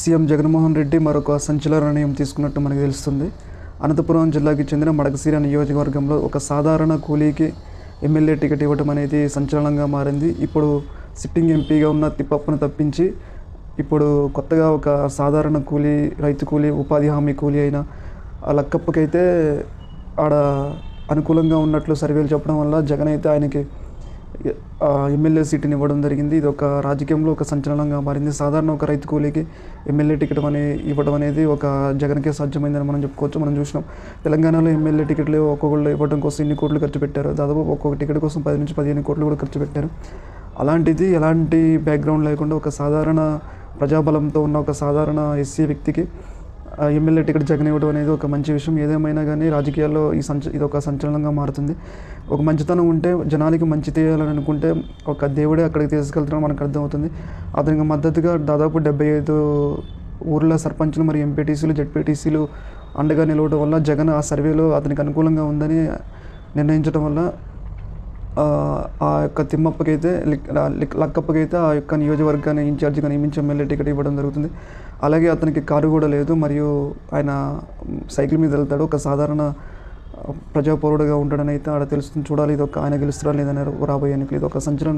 CM Jaganmohan Reddy మరొక సంచలన నిర్ణయం తీసుకున్నట్టు మనకు తెలుస్తుంది. అనంతపురం జిల్లాకి చెందిన మడకశీర నియోజకవర్గంలో ఒక సాధారణ కూలీకి ఎమ్మెల్యే టికెట్ ఇవ్వడం అనేది సంచలనంగా మారింది. ఇప్పుడు సిట్టింగ్ ఎంపీగా ఉన్న తిప్పప్పను తప్పించి ఇప్పుడు కొత్తగా ఒక సాధారణ కూలీ రైతు కూలీ ఉపాధి హామీ కూలీ అయిన ఆ లక్కప్పకైతే ఆడ అనుకూలంగా ఉన్నట్లు సర్వేలు చెప్పడం వల్ల జగన్ అయితే ఆయనకి ఎమ్మెల్యే సీటుని ఇవ్వడం జరిగింది. ఇది ఒక రాజకీయంలో ఒక సంచలనంగా మారింది. సాధారణ ఒక రైతు కూలీకి ఎమ్మెల్యే టికెట్ అనే ఇవ్వడం అనేది ఒక జగన్కే సాధ్యమైందని మనం చెప్పుకోవచ్చు. మనం చూసినాం తెలంగాణలో ఎమ్మెల్యే టికెట్లు ఒక్కొక్కళ్ళు ఇవ్వడం కోసం ఇన్ని కోట్లు ఖర్చు పెట్టారు? దాదాపు ఒక్కొక్క టికెట్ కోసం పది నుంచి పదిహేను కోట్లు కూడా ఖర్చు పెట్టారు. అలాంటిది ఎలాంటి బ్యాక్గ్రౌండ్ లేకుండా ఒక సాధారణ ప్రజాబలంతో ఉన్న ఒక సాధారణ ఎస్సీ వ్యక్తికి ఎమ్మెల్యే టికెట్ జగన్ ఇవ్వడం అనేది ఒక మంచి విషయం. ఏదేమైనా కానీ రాజకీయాల్లో ఈ సంచ ఇది ఒక సంచలనంగా మారుతుంది. ఒక మంచితనం ఉంటే జనాలకి మంచి చేయాలని అనుకుంటే ఒక దేవుడే అక్కడికి తీసుకెళ్తాడని మనకు అర్థమవుతుంది. అతనికి మద్దతుగా దాదాపు డెబ్బై ఐదు ఊర్ల సర్పంచులు మరియు ఎంపీటీసీలు జెడ్పీటీసీలు అండగా నిలవడం వల్ల జగన్ ఆ సర్వేలో అతనికి అనుకూలంగా ఉందని నిర్ణయించడం వల్ల ఆ, ఆ యొక్క తిమ్మప్పకైతే లిక్- లక్కప్పకి అయితే ఆ యొక్క నియోజకవర్గాన్ని ఇన్ఛార్జిగా నియమించి ఎమ్మెల్యే టికెట్ ఇవ్వడం జరుగుతుంది. అలాగే అతనికి కారు కూడా లేదు మరియు ఆయన సైకిల్ మీద వెళ్తాడు. ఒక సాధారణ ప్రజాపౌరుడుగా ఉంటాడని అయితే ఆడ తెలుస్తుంది. చూడాలి ఇది ఒక ఆయన గెలుస్తారా లేదని రాబోయే ఎన్నికలు ఇది ఒక సంచలన